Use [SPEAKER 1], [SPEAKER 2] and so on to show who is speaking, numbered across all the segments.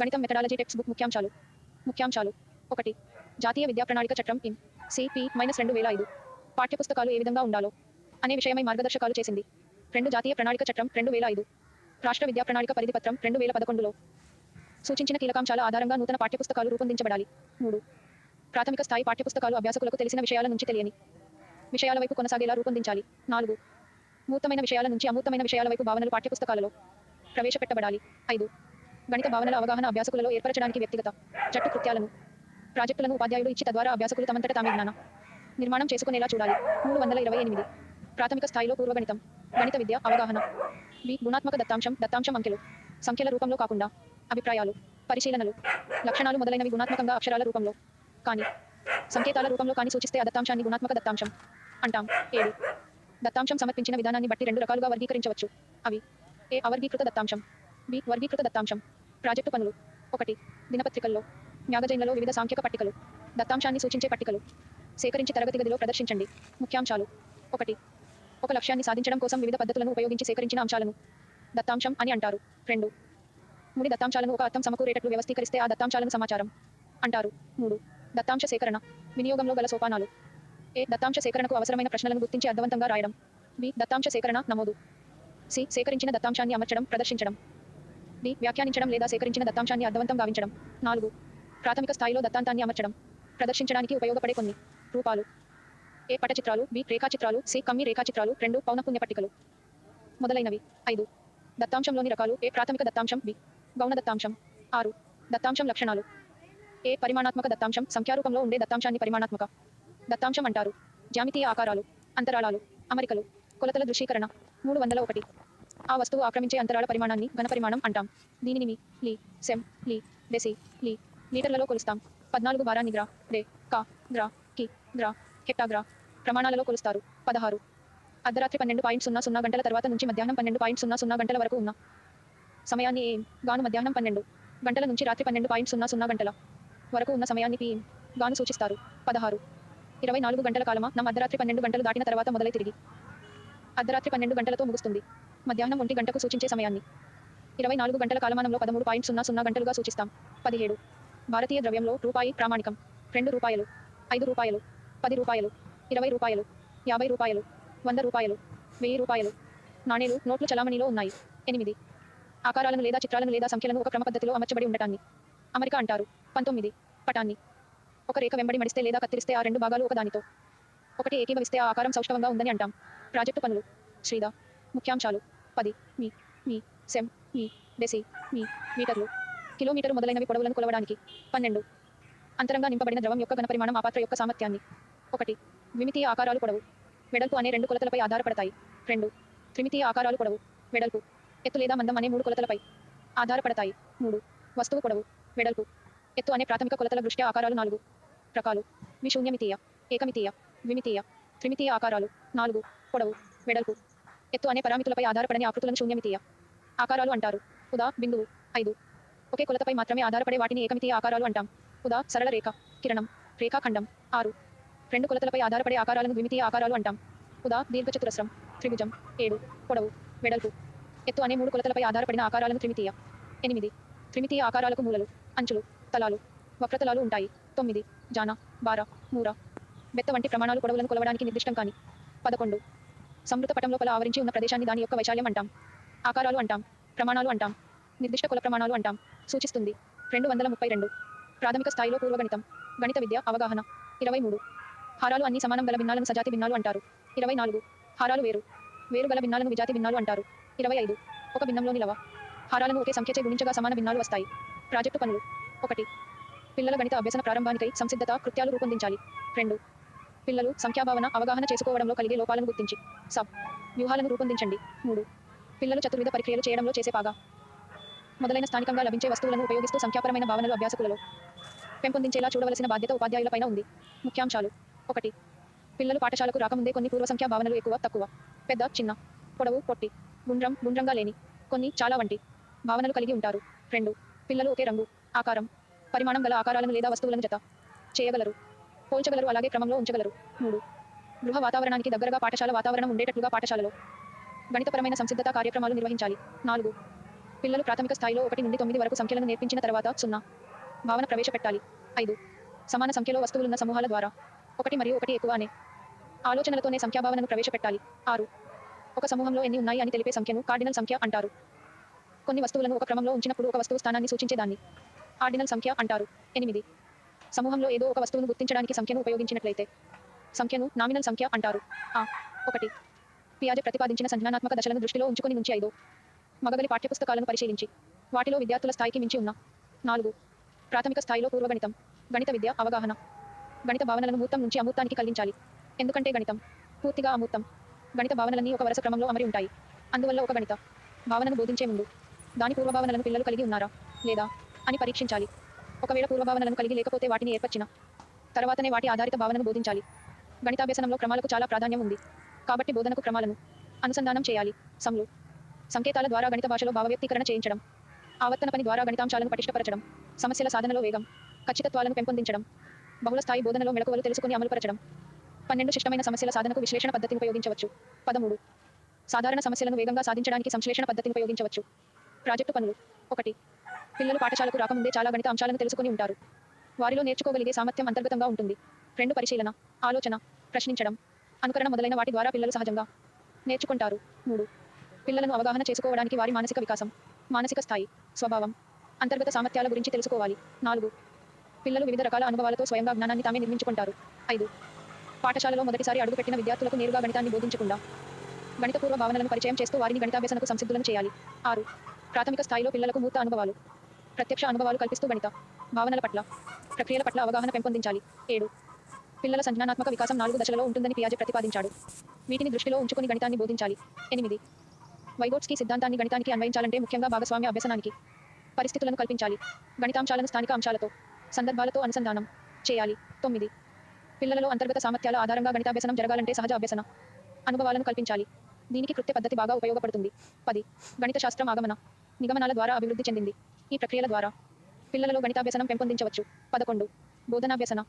[SPEAKER 1] గణితం methodology text book ముఖ్యాంశాలు. ముఖ్యాంశాలు. ఒకటి జాతీయ విద్యా ప్రణాళిక చట్టం ఇన్ సిపి మైనస్ రెండు వేల ఐదు. పాఠ్యపుస్తకాలు ఏ విధంగా ఉండాలో అనే విషయమై మార్గదర్శకాలు చేసింది. రెండు జాతీయ ప్రణాళిక చట్టం రెండు వేల ఐదు. రాష్ట్ర విద్యా ప్రణాళిక పరిధి పత్రం రెండు వేల పదకొండులో సూచించిన కీలకాంశాల ఆధారంగా నూతన పాఠ్యపుస్తకాలు రూపొందించబడాలి. మూడు ప్రాథమిక స్థాయి పాఠ్యపుస్తకాలు అభ్యాసకులకు తెలిసిన విషయాల నుంచి తెలియని విషయాల వైపు కొనసాగేలా రూపొందించాలి. నాలుగు మూర్తమైన విషయాల నుంచి అమూర్తమైన విషయాల వైపు భావనలు పాఠ్యపుస్తకాలలో ప్రవేశపెట్టబడాలి. ఐదు గణిత భావనల అవగాహన అభ్యాసకులలో ఏర్పరచడానికి వ్యక్తిగత చట్టు కృత్యాలను ప్రాజెక్టులను ఉపాధ్యాయులు ఇచ్చి తద్వారా అభ్యాసకులు తమంతట తామే జ్ఞాన నిర్మాణం చేసుకునేలా చూడాలి. మూడు వందల ఇరవై ఎనిమిది. ప్రాథమిక స్థాయిలో పూర్వగణితం గణిత విద్య అవగాహన. బి. గుణాత్మక దత్తాంశం దత్తాంశం అంకెలు సంఖ్యల రూపంలో కాకుండా అభిప్రాయాలు పరిశీలనలు లక్షణాలు మొదలైనవి గుణాత్మకంగా అక్షరాల రూపంలో కానీ సంకేతాల రూపంలో కానీ సూచిస్తే ఆ దత్తాంశాన్ని గుణాత్మక దత్తాంశం అంటాం. ఏడు. దత్తాంశం సమర్పించిన విధానాన్ని బట్టి రెండు రకాలుగా వర్గీకరించవచ్చు. అవి. ఏ. అవర్గీకృత దత్తాంశం. బి. వర్గీకృత దత్తాంశం. ప్రాజెక్టు పనులు. ఒకటి దినపత్రికల్లో మ్యాగజైన్లలో వివిధ సాంఖ్యక పట్టికలు దత్తాంశాన్ని సూచించే పట్టికలు. సేకరించి తరగతి గదిలో ప్రదర్శించండి. ముఖ్యాంశాలు. ఒకటి ఒక లక్ష్యాన్ని సాధించడం కోసం వివిధ పద్ధతులను ఉపయోగించి సేకరించిన అంశాలను. దత్తాంశం అని అంటారు. రెండు ముడి దత్తాంశాలను ఒక అర్థం సమకూరేటట్లు వ్యవస్థీకరిస్తే ఆ దత్తాంశాలను సమాచారం అంటారు. మూడు దత్తాంశ సేకరణ వినియోగంలో గల సోపానాలు. ఏ దత్తాంశ సేకరణకు అవసరమైన ప్రశ్నలను గుర్తించి అర్థవంతంగా రాయడం. బి దత్తాంశ సేకరణ నమోదు. సి సేకరించిన దత్తాంశాన్ని అమర్చడం ప్రదర్శించడం. డి వ్యాఖ్యానించడం లేదా సేకరించిన దత్తాంశాన్ని అర్థవంతం గావించడం. నాలుగు. ప్రాథమిక స్థాయిలో దత్తాంతాన్ని అమర్చడం. ప్రదర్శించడానికి ఉపయోగపడే కొన్ని. రూపాలు. ఏ పటచిత్రాలు? బి. రేఖాచిత్రాలు. సి. కమ్మి రేఖాచిత్రాలు. రెండు. పౌనఃపుణ్య పట్టికలు. మొదలైనవి. ఐదు. దత్తాంశంలోని రకాలు. ఏ ప్రాథమిక దత్తాంశం? బి. గౌణ దత్తాంశం. ఆరు. దత్తాంశం లక్షణాలు. ఏ పరిమాణాత్మక దత్తాంశం? సంఖ్యారూపంలో ఉండే దత్తాంశాన్ని పరిమాణాత్మక. దత్తాంశం అంటారు. జ్యామితీయ ఆకారాలు. అంతరాళాలు. అమరికలు. కొలతల దృశ్యీకరణ మూడు వందల ఒకటి. ఆ వస్తువు ఆక్రమించే అంతరాల పరిమాణాన్ని ఘన పరిమాణం అంటాం. దీనిని మీ లీ సెమ్ లీ డెసి లీ మీటర్లలో కొలుస్తాం. పద్నాలుగు భారాన్ని గ్రా డే కా గ్రా కి గ్రా హెక్టాగ్రా ప్రమాణాలలో కొలుస్తారు. పదహారు. అర్ధరాత్రి పన్నెండు పాయింట్ సున్నా సున్నా గంటల తర్వాత నుంచి మధ్యాహ్నం పన్నెండు పాయింట్ సున్నా సున్నా గంటల వరకు ఉన్న సమయాన్ని ఏం గాను మధ్యాహ్నం పన్నెండు గంటల నుంచి రాత్రి పన్నెండు పాయింట్ సున్నా సున్నా గంటల వరకు ఉన్న సమయాన్ని పిఎం గాను సూచిస్తారు. పదహారు. ఇరవై నాలుగు గంటల కాలమా? నమ్మ అర్ధరాత్రి పన్నెండు గంటలు దాటిన తర్వాత మొదలై తిరిగి. అర్ధరాత్రి పన్నెండు గంటలతో ముగుస్తుంది. మధ్యాహ్నం ఒంటి గంటకు సూచించే సమయాన్ని. ఇరవై నాలుగు గంటల కాలమానంలో పదమూడు పాయింట్ సున్నా సున్నా గంటలుగా సూచిస్తాం. పదిహేడు. భారతీయ ద్రవ్యంలో రూపాయి ప్రామాణికం. రెండు రూపాయలు. ఐదు రూపాయలు. పది రూపాయలు. ఇరవై రూపాయలు. యాభై రూపాయలు. వంద రూపాయలు. వెయ్యి రూపాయలు. నాణేలు నోట్లు చలామణిలో ఉన్నాయి. ఎనిమిది. ఆకారాలను లేదా చిత్రాలను లేదా సంఖ్యలను ఒక క్రమ పద్ధతిలో అమర్చబడి ఉండటాన్ని. అమరిక అంటారు. పంతొమ్మిది. పటాన్ని. ఒక రేఖ వెంబడి మడిస్తే లేదా కత్తిరిస్తే ఆ రెండు భాగాలు ఒకదానితో. ఒకటి ఏకీభవిస్తే ఆ ఆకారం సౌష్ఠవంగా ఉందని అంటాం. ప్రాజెక్టు పనులు. శ్రీదా ముఖ్యాంశాలు పది మీ మీ సెమ్ మీ డెసి మీ మీటర్లు. కిలోమీటరు మొదలైనవి పొడవులను కొలవడానికి. పన్నెండు. అంతరంగా నింపబడిన ద్రవం యొక్క ఘనపరిమాణం ఆ పాత్ర యొక్క సామర్థ్యాన్ని. ఒకటి. ద్విమితీయ ఆకారాలు పొడవు. వెడల్పు అనే రెండు కొలతలపై ఆధారపడతాయి. రెండు. త్రిమితీయ ఆకారాలు పొడవు. వెడల్పు ఎత్తు లేదా మందం అనే మూడు కొలతలపై ఆధారపడతాయి. మూడు. వస్తువు పొడవు వెడల్పు ఎత్తు అనే ప్రాథమిక కొలతల దృష్ట్యా ఆకారాలు నాలుగు. రకాలు. విశూన్యమితీయ ఏకమితీయ ద్విమితీయ త్రిమితీయ ఆకారాలు నాలుగు. పొడవు వెడల్పు ఎత్తు అనే పరామితులపై ఆధారపడని ఆకృతులను శూన్యమితీయ ఆకారాలు అంటారు. ఉదా బిందువు ఐదు. ఒకే కొలతపై మాత్రమే ఆధారపడే వాటిని ఏకమితీయ ఆకారాలు అంటాం. ఉదా సరళ రేఖ కిరణం రేఖాఖండం ఆరు. రెండు కొలతలపై ఆధారపడే ఆకారాలను ద్విమితీయ ఆకారాలు అంటాం. ఉదా దీర్ఘచతురస్రం త్రిభుజం ఏడు. పొడవు వెడల్పు. ఎత్తు అనే మూడు కొలతలపై ఆధారపడిన ఆకారాలను త్రిమితీయ. ఎనిమిది. త్రిమితీయ ఆకారాలకు మూలలు అంచులు తలాలు వక్రతలాలు ఉంటాయి. తొమ్మిది. జాన బార మూర. బెత్త వంటి ప్రమాణాలు పొడవులను కొలవడానికి నిర్దిష్టం కాని. పదకొండు. సమృత పటం లోపల ఆవరించి ఉన్న ప్రదేశాన్ని దాని యొక్క వైశాల్యం అంటాం. ఆకారాలు అంటాం. ప్రమాణాలు అంటాం. నిర్దిష్ట కుల ప్రమాణాలు అంటాం. సూచిస్తుంది. రెండు వందల ముప్పై రెండు. ప్రాథమిక స్థాయిలో పూర్వగణితం గణిత విద్య అవగాహన. ఇరవై మూడు. హారాలు అన్ని సమానం గల భిన్నాలను సజాతి భిన్నాలు అంటారు. ఇరవై నాలుగు. హారాలు వేరు. వేరు గల భిన్నాలను విజాతి భిన్నాలు అంటారు. ఇరవై ఐదు. ఒక భిన్నంలోని లవ. హారాలను ఒకే సంఖ్యచే గుణించగా సమాన భిన్నాలు వస్తాయి. ప్రాజెక్టు పనులు. ఒకటి. పిల్లల గణిత అభ్యసన ప్రారంభానికై సంసిద్ధత కృత్యాలు రూపొందించాలి. రెండు. పిల్లలు సంఖ్యాభావన అవగాహన చేసుకోవడంలో కలిగే లోపాలను గుర్తించి. సబ్. వ్యూహాలను రూపొందించండి. మూడు. పిల్లలు చతుర్విధ ప్రక్రియలు చేయడంలో చేసే పాగా. మొదలైన స్థానికంగా లభించే వస్తువులను ఉపయోగిస్తూ సంఖ్యాపరమైన భావనలు అభ్యాసకులలో పెంపొందించేలా చూడవలసిన బాధ్యత ఉపాధ్యాయులపైన ఉంది. ముఖ్యాంశాలు. ఒకటి. పిల్లలు పాఠశాలకు రాకముందే కొన్ని పూర్వ సంఖ్యా భావనలు ఎక్కువ తక్కువ. పెద్ద చిన్న. పొడవు పొట్టి. గుండ్రం గుండ్రంగా లేని. కొన్ని చాలా వంటి భావనలు కలిగి ఉంటారు. రెండు. పిల్లలు ఒకే రంగు ఆకారం పరిమాణం గల ఆకారాలను లేదా వస్తువులను జత చేయగలరు. పోల్చగలరు అలాగే క్రమంలో ఉంచగలరు. మూడు. గృహ వాతావరణానికి దగ్గరగా పాఠశాల వాతావరణం ఉండేటట్లుగా పాఠశాలలో గణితపరమైన సంసిద్ధత కార్యక్రమాలు నిర్వహించాలి. నాలుగు. పిల్లలు ప్రాథమిక స్థాయిలో ఒకటి నుండి తొమ్మిది వరకు సంఖ్యలను నేర్పించిన తర్వాత సున్నా. భావన ప్రవేశపెట్టాలి. ఐదు. సమాన సంఖ్యలో వస్తువులున్న సమూహాల ద్వారా ఒకటి మరియు ఒకటి ఎక్కువ అనే ఆలోచనలతోనే సంఖ్యాభావనను ప్రవేశపెట్టాలి. ఆరు. ఒక సమూహంలో ఎన్ని ఉన్నాయి అని తెలిపే సంఖ్యను కార్డినల్ సంఖ్య అంటారు. కొన్ని వస్తువులను ఒక క్రమంలో ఉంచినప్పుడు ఒక వస్తువు స్థానాన్ని సూచించేదాన్ని ఆర్డినల్ సంఖ్య అంటారు. ఎనిమిది. సమూహంలో ఏదో ఒక వస్తువును గుర్తించడానికి సంఖ్యను ఉపయోగించినట్లయితే సంఖ్యను నామినల్ సంఖ్య అంటారు. ఆ ఒకటి. పియాజె ప్రతిపాదించిన సంజ్ఞానాత్మక దశలను దృష్టిలో ఉంచుకొని నుంచి ఐదు. మగగలి పాఠ్యపుస్తకాలను పరిశీలించి. వాటిలో విద్యార్థుల స్థాయికి మించి ఉన్న. నాలుగు. ప్రాథమిక స్థాయిలో పూర్వగణితం. గణిత విద్య అవగాహన. గణిత భావనలను మూర్తం నుంచి అమూర్తానికి కలిగించాలి ఎందుకంటే గణితం పూర్తిగా అమూర్తం గణిత భావనలన్నీ ఒక వరుస క్రమంలో అమరి ఉంటాయి. అందువల్ల ఒక గణిత భావనను బోధించే ముందు దాని పూర్వభావనలను పిల్లలు కలిగి ఉన్నారా? లేదా? అని పరీక్షించాలి. ఒకవేళ పూర్వభావనలను కలిగి లేకపోతే వాటిని ఏర్పరిచిన తర్వాతనే వాటి ఆధారిత భావనను బోధించాలి. గణితాభ్యసనంలో క్రమాలకు చాలా ప్రాధాన్యం ఉంది. కాబట్టి బోధనకు క్రమాలను అనుసంధానం చేయాలి. సమ్లు. సంకేతాల ద్వారా గణిత భాషలో భావవ్యక్తీకరణ చేయించడం. ఆవర్తన పని ద్వారా గణితాంశాలను పటిష్టపరచడం. సమస్యల సాధనలో వేగం. ఖచ్చితత్వాలను పెంపొందించడం. బహుళ స్థాయి బోధనలో మెళకువలు తెలుసుకుని అమలుపరచడం. పన్నెండు శిష్టమైన సమస్యల సాధనకు విశ్లేషణ పద్ధతిని ఉపయోగించవచ్చు. పదమూడు. సాధారణ సమస్యలను వేగంగా సాధించడానికి సంశ్లేషణ పద్ధతిని ఉపయోగించవచ్చు. ప్రాజెక్టు పనులు. ఒకటి పిల్లలు పాఠశాలకు రాకముందే చాలా గణిత అంశాలను తెలుసుకొని ఉంటారు. వారిలో నేర్చుకోగలిగే సామర్థ్యం అంతర్గతంగా ఉంటుంది. రెండు పరిశీలన ఆలోచన ప్రశ్నించడం అనుకరణ మొదలైన వాటి ద్వారా పిల్లలు సహజంగా నేర్చుకుంటారు. మూడు పిల్లలను అవగాహన చేసుకోవడానికి వారి మానసిక వికాసం మానసిక స్థాయి స్వభావం అంతర్గత సామర్థ్యాల గురించి తెలుసుకోవాలి. నాలుగు పిల్లలు వివిధ రకాల అనుభవాలతో స్వయంగా జ్ఞానాన్ని తామే నిర్మించుకుంటారు. ఐదు పాఠశాలలో మొదటిసారి అడుగుపెట్టిన విద్యార్థులకు నేరుగా గణితాన్ని బోధించకుండా గణితపూర్వ భావనలను పరిచయం చేస్తూ వారిని గణితాభ్యసనకు సంసిద్ధులను చేయాలి. ఆరు ప్రాథమిక స్థాయిలో పిల్లలకు మూర్త అనుభవాలు ప్రత్యక్ష అనుభవాలు కల్పిస్తూ గణిత భావనల పట్ల ప్రక్రియల పట్ల అవగాహన పెంపొందించాలి. ఏడు. పిల్లల సంజ్ఞానాత్మక వికాసం నాలుగు దశలలో ఉంటుందని పియాజె ప్రతిపాదించాడు. వీటిని దృష్టిలో ఉంచుకొని గణితాన్ని బోధించాలి. ఎనిమిది. వైగోట్స్కి సిద్ధాంతాన్ని గణితానికి అన్వయించాలంటే ముఖ్యంగా భాగస్వామ్య అభ్యసనానికి పరిస్థితులను కల్పించాలి. గణితాంశాలను స్థానిక అంశాలతో సందర్భాలతో అనుసంధానం చేయాలి. తొమ్మిది. పిల్లలలో అంతర్గత సామర్థ్యాల ఆధారంగా గణితాభ్యసనం జరగాలంటే సహజ అభ్యసన అనుభవాలను కల్పించాలి. దీనికి కృత్య పద్ధతి బాగా ఉపయోగపడుతుంది. పది. గణిత శాస్త్రం ఆగమన. నిగమనాల ద్వారా అభివృద్ధి చెందింది. ఈ ప్రక్రియల ద్వారా పిల్లలలో గణితాభ్యసనం పెంపొందించవచ్చు. పదకొండు. బోధనాభ్యసన.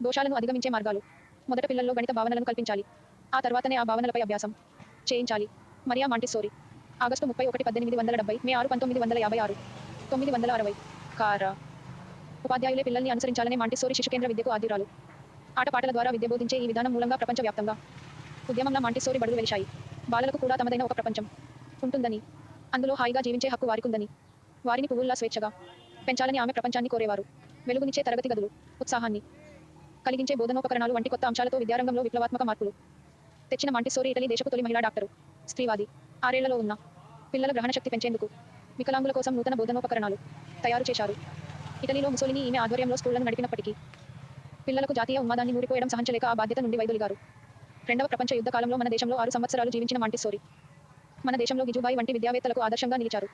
[SPEAKER 1] దోషాలను అధిగమించే మార్గాలు. మొదట పిల్లల్లో గణిత భావనలను కల్పించాలి. ఆ తర్వాతనే ఆ భావనలపై అభ్యాసం చేయించాలి. మరియా మాంటిసోరి. ఆగస్టు ముప్పై ఒకటి పద్దెనిమిది వందల డెబ్బై మే ఆరు పంతొమ్మిది వందల యాభై ఆరు. తొమ్మిది వందల అరవై. కారా. ఉపాధ్యాయులే పిల్లల్ని అనుసరించాలనే మాంటిసోరి శిశు కేంద్ర విద్యకు ఆదిరాలు ఆటపాటల ద్వారా విద్య బోధించే ఈ విధానం మూలంగా ప్రపంచవ్యాప్తంగా ఉద్యమంలో మాంటిసోరి బడులు వెలిశాయి. బాలలకు కూడా తమదైన ఒక ప్రపంచం ఉంటుందని అందులో హాయిగా జీవించే హక్కు వారికుందని. వారిని పువ్వుల్లా స్వేచ్ఛగా పెంచాలని ఆమె ప్రపంచాన్ని కోరేవారు. వెలుగునిచ్చే తరగతి గదులు ఉత్సాహాన్ని కలిగించే బోధనోపకరణాలు వంటి కొత్త అంశాలతో విద్యారంగంలో విప్లవాత్మక మార్పులు. తెచ్చిన మాంటిసోరి ఇటలీ దేశపు తొలి మహిళా డాక్టరు స్త్రీవాది. ఆరేళ్ళలో ఉన్న పిల్లల గ్రహణ శక్తి పెంచేందుకు వికలాంగుల కోసం నూతన బోధనోపకరణాలు తయారు చేశారు. ఇటలీలో ముసోలిని ఈమె ఆధ్వర్యంలో స్కూళ్ళను నడిపినప్పటికీ పిల్లలకు జాతీయ ఉన్మాదాన్ని నూరిపోయడం సహించలేక ఆ బాధ్యత నుండి వైదొలిగారు. రెండవ ప్రపంచ యుద్ధ కాలంలో మన దేశంలో ఆరు సంవత్సరాలు జీవించిన మాంటిసోరి. మన దేశంలో గిజుబాయి వంటి విద్యావేత్తలకు ఆదర్శంగా నిలిచారు.